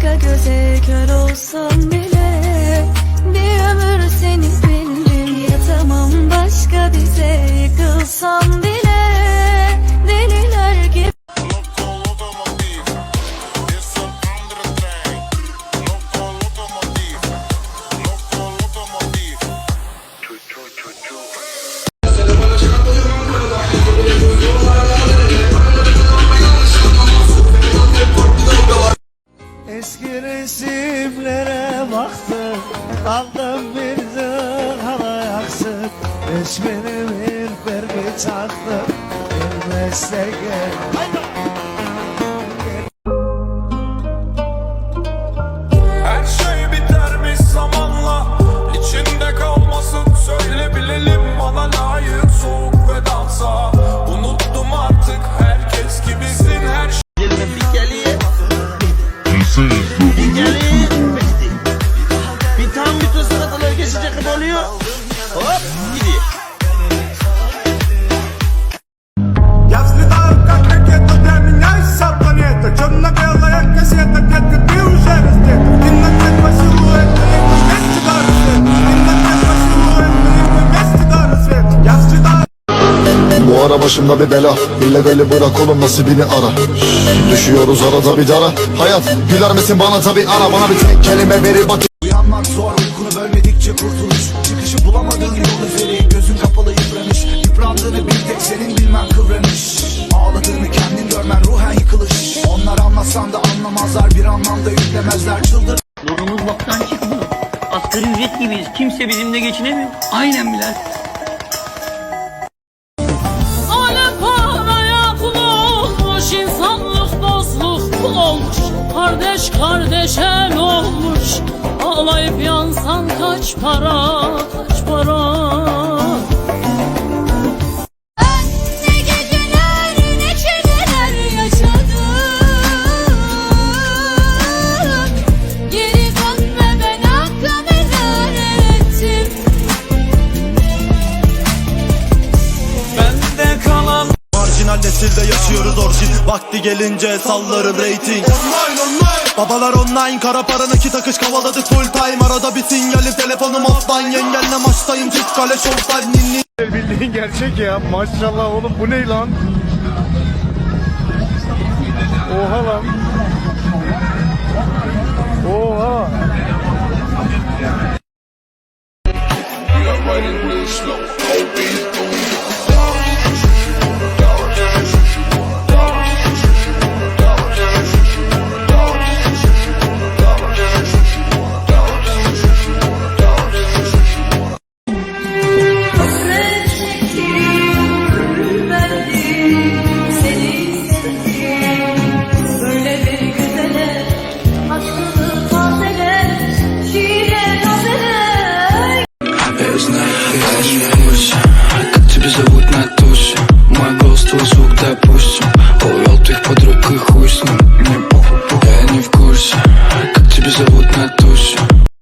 başka göze kör olsam bile Bir ömür seni bildim yatamam başka dize Yıkılsam bile baktım Kaldım bir halayaksın Resmini bir vergi çaktım Bir meslek Her şey bitermiş zamanla. İçinde kalmasın söyle bilelim Bana layık soğuk ve dansa Unuttum artık herkes gibisin. Her şey Bir geliye. Bir geliye. Hop gidiyor. Bu ara başımda bir bela. Bille beli bırak oğlum nasibini ara. Düşüyoruz arada bir dara Hayat güler misin bana? Tabi ara Bana bir tek kelime veri bak Uyanmak zor uykunu bölmedikçe kurtuluş. Senin bilmen kıvranış Ağladığını kendin görmen ruhen yıkılış Onlar anlasan da anlamazlar Bir anlamda yüklemezler çıldır Durumumuz boktan çıkmıyor. Asgari ücret gibiyiz. Kimse bizimle geçinemiyor. Aynen Bilal. Kardeş kardeşe ne olmuş? Ağlayıp yansan kaç para, kaç para? Nesilde yaşıyoruz orijin Vakti gelince sallarım rating Babalar online kara para nakit akış kavaladık full time. Arada bir sinyalim telefonum offline. Yengenle maçtayım çift kale showtime ninni Bildiğin gerçek ya. Maşallah oğlum bu ne lan? Oha lan